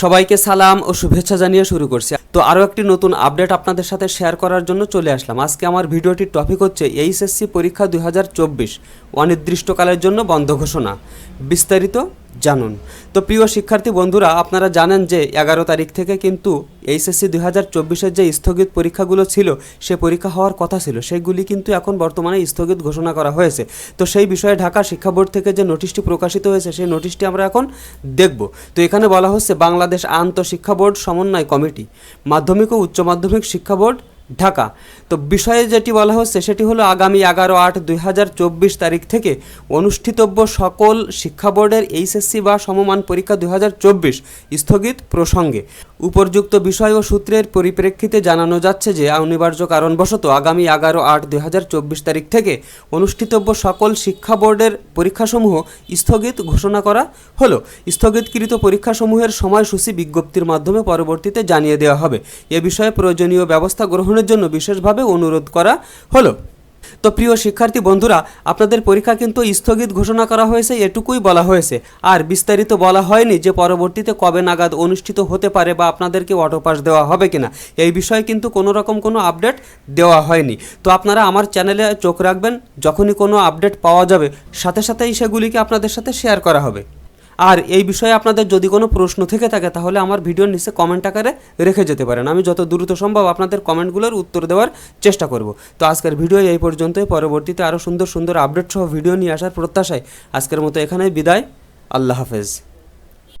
সবাইকে সালাম ও শুভেচ্ছা জানিয়ে শুরু করছি। তো আরও একটি নতুন আপডেট আপনাদের সাথে শেয়ার করার জন্য চলে আসলাম। আজকে আমার ভিডিওটির টপিক হচ্ছে এইচএসসি পরীক্ষা দু হাজার চব্বিশ, অনির্দিষ্টকালের জন্য বন্ধ ঘোষণা। বিস্তারিত জানুন। তো প্রিয় শিক্ষার্থী বন্ধুরা, আপনারা জানেন যে এগারো তারিখ থেকে কিন্তু এইচএসসি দুই হাজার চব্বিশের যে স্থগিত পরীক্ষাগুলো ছিল, সে পরীক্ষা হওয়ার কথা ছিল। সেগুলি কিন্তু এখন বর্তমানে স্থগিত ঘোষণা করা হয়েছে। তো সেই বিষয়ে ঢাকা শিক্ষা বোর্ড থেকে যে নোটিশটি প্রকাশিত হয়েছে, সেই নোটিশটি আমরা এখন দেখব। তো এখানে বলা হচ্ছে, বাংলাদেশ আন্তঃশিক্ষা বোর্ড সমন্বয় কমিটি, মাধ্যমিক ও উচ্চ মাধ্যমিক শিক্ষা বোর্ড ঢাকা। তো বিষয়ে যেটি বলা হচ্ছে, সেটি হলো আগামী এগারো আট দুই তারিখ থেকে অনুষ্ঠিতব্য সকল শিক্ষা বোর্ডের এইচএসসি বা সমমান পরীক্ষা দুই হাজার চব্বিশ স্থগিত প্রসঙ্গে। উপর্যুক্ত বিষয় ও সূত্রের পরিপ্রেক্ষিতে জানানো যাচ্ছে যে, অনিবার্য কারণবশত আগামী এগারো আট দুই তারিখ থেকে অনুষ্ঠিতব্য সকল শিক্ষা বোর্ডের পরীক্ষাসমূহ স্থগিত ঘোষণা করা হলো। স্থগিতকৃত পরীক্ষাসমূহের সময়সূচি বিজ্ঞপ্তির মাধ্যমে পরবর্তীতে জানিয়ে দেওয়া হবে। এ বিষয়ে প্রয়োজনীয় ব্যবস্থা গ্রহণের জন্য বিশেষভাবে অনুরোধ করা হলো। তো প্রিয় শিক্ষার্থী বন্ধুরা, আপনাদের পরীক্ষা কিন্তু স্থগিত ঘোষণা করা হয়েছে, এটুকুই বলা হয়েছে। আর বিস্তারিত বলা হয়নি যে পরবর্তীতে কবে নাগাদ অনুষ্ঠিত হতে পারে বা আপনাদেরকে অটোপাস দেওয়া হবে কিনা। এই বিষয়ে কিন্তু কোনো রকম কোনো আপডেট দেওয়া হয়নি। তো আপনারা আমার চ্যানেলে চোখ রাখবেন, যখনই কোনো আপডেট পাওয়া যাবে, সাথে সাথেই সেগুলিকে আপনাদের সাথে শেয়ার করা হবে। আর এই বিষয়ে আপনাদের যদি কোনো প্রশ্ন থেকে থাকে, তাহলে আমার ভিডিওর নিচে কমেন্ট আকারে রেখে যেতে পারেন। আমি যত দ্রুত সম্ভব আপনাদের কমেন্টগুলোর উত্তর দেওয়ার চেষ্টা করব। তো আজকের ভিডিও এই পর্যন্তই। পরবর্তীতে আরও সুন্দর সুন্দর আপডেট সহ ভিডিও নিয়ে আসার প্রত্যাশায় আজকের মতো এখানেই বিদায়। আল্লাহ হাফেজ।